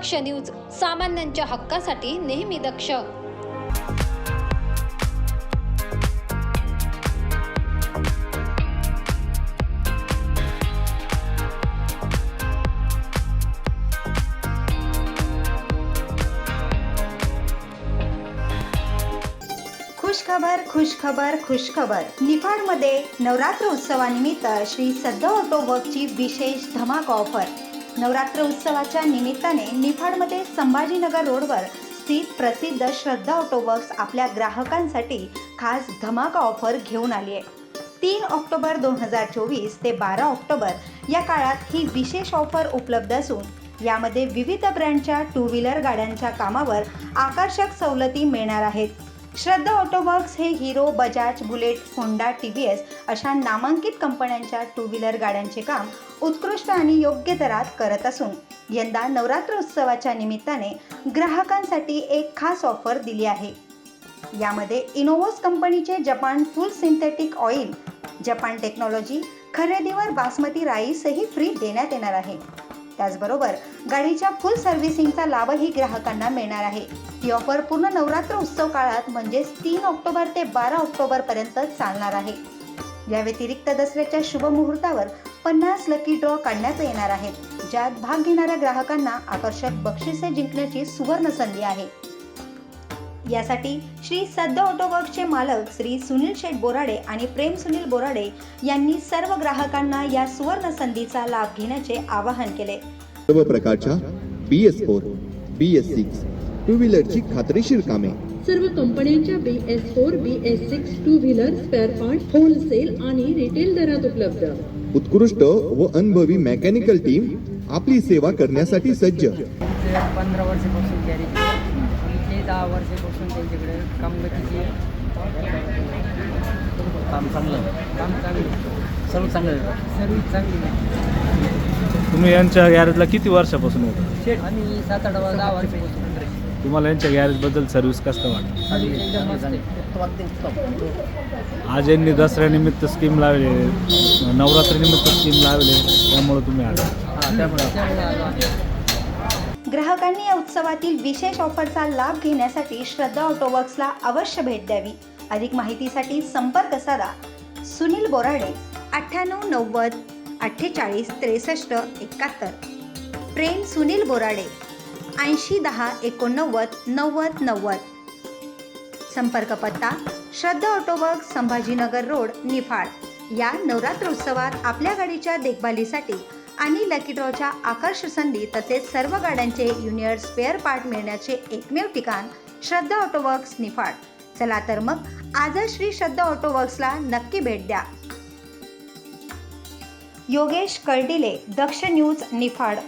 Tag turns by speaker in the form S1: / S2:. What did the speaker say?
S1: दक्ष news सामान्यांच्या हक्कासाठी नेहमी दक्ष.
S2: खुश खबर खुश खबर खुश खबर निफाडमध्ये नवरात्र उत्सवानिमित्त श्री सद्द ऑटो वर्कची विशेष धमाका ऑफर. नवरात्र उत्सवाच्या निमित्ताने निफाडमध्ये संभाजीनगर रोडवर स्थित प्रसिद्ध श्रद्धा ऑटो वर्क्स आपल्या ग्राहकांसाठी खास धमाका ऑफर घेऊन आली आहे. तीन ऑक्टोबर दोन हजार चोवीस ते बारा ऑक्टोबर या काळात ही विशेष ऑफर उपलब्ध असून यामध्ये विविध ब्रँडच्या टू व्हीलर गाड्यांच्या कामावर आकर्षक सवलती मिळणार आहेत. श्रद्धा ऑटोवर्क्स हे Hero Bajaj Bullet Honda T V S अशा नामांकित कंपन्यांच्या टू व्हीलर गाड्यांचे काम उत्कृष्ट आणि योग्य दरात करत असून यंदा नवरात्र उत्सवाच्या निमित्ताने ग्राहकांसाठी एक खास ऑफर दिली आहे. यामध्ये इनोवोस कंपनीचे Japan full synthetic oil Japan technology खरेदीवर बासमती राईसही फ्री देण्यात येणार आहे. त्याचबरोबर गाडीच्या फुल सर्व्हिसिंगचा लाभही ग्राहकांना मिळणार आहे. ही ऑफर पूर्ण नवरात्र उत्सव काळात म्हणजेच तीन ऑक्टोबर ते बारा ऑक्टोबर पर्यंत चालणार आहे. या व्यतिरिक्त दसऱ्याच्या शुभ मुहूर्तावर पन्नास लकी ड्रॉ काढण्यात येणार आहेत ज्यात भाग घेणाऱ्या ग्राहकांना आकर्षक बक्षिसे जिंकण्याची सुवर्ण संधी आहे. यासाठी श्री सद्द ऑटोवर्कचे मालक श्री सुनील शेठ बोराडे आणि प्रेम सुनील बोराडे यांनी सर्व ग्राहकांना या सुवर्ण संधीचा लाभ घेण्याचे आवाहन केले.
S3: सर्व प्रकारच्या B S four B S six two व्हीलरची खात्रीशीर कामे
S4: सर्व कंपन्यांच्या B S four B S six two wheeler spare part wholesale आणि रिटेल दरात उपलब्ध.
S3: उत्कृष्ट व अनुभवी मेकॅनिकल टीम आपली सेवा करण्यासाठी सज्ज.
S5: पंधरा वर्षापासून गॅरेज इथले दहा वर्षापासून त्यांच्याकडे कामगतीची
S6: काम चांगलं
S5: काम चांगलं
S6: सर्व चांगलं आहे.
S5: सर्विस चांगली आहे.
S7: तुम्ही यांच्या गॅरेजला किती वर्षापासून होता
S5: आम्ही सात आठ दहा वर्षापासून.
S7: तुम्हाला यांच्या गॅरेजबद्दल सर्व्हिस कसं वाटतं? आज यांनी दसऱ्यानिमित्त स्कीम लावले नवरात्रीनिमित्त स्कीम लावले त्यामुळे तुम्ही आला.
S2: ग्राहकांनी या उत्सवातील विशेष ऑफरचा लाभ घेण्यासाठी श्रद्धा ऑटोवर्क्सला अवश्य भेट द्यावी. अधिक माहितीसाठी संपर्क साधा. सुनील बोराडे अठ्ठ्याण्णव नव्वद अठ्ठेचाळीस त्रेसष्ट एकाहत्तर. प्रेम सुनील बोराडे. ऐंशी दहा एकोणनव्वद नव्वद नव्वद. संपर्क पत्ता Shraddha auto work Sambhajinagar road Niphad. या नवरात्रोत्सवात आपल्या गाडीच्या देखभालीसाठी आणि लकी ड्रॉच्या आकर्ष संधी तसेच सर्व गाड्यांचे युनियर स्पेअर पार्ट मिळण्याचे एकमेव ठिकाण श्रद्धा ऑटोवर्क्स निफाड. चला तर मग आजच श्री श्रद्धा ऑटोवर्क्सला नक्की भेट द्या. योगेश कर्डिले दक्ष न्यूज निफाड.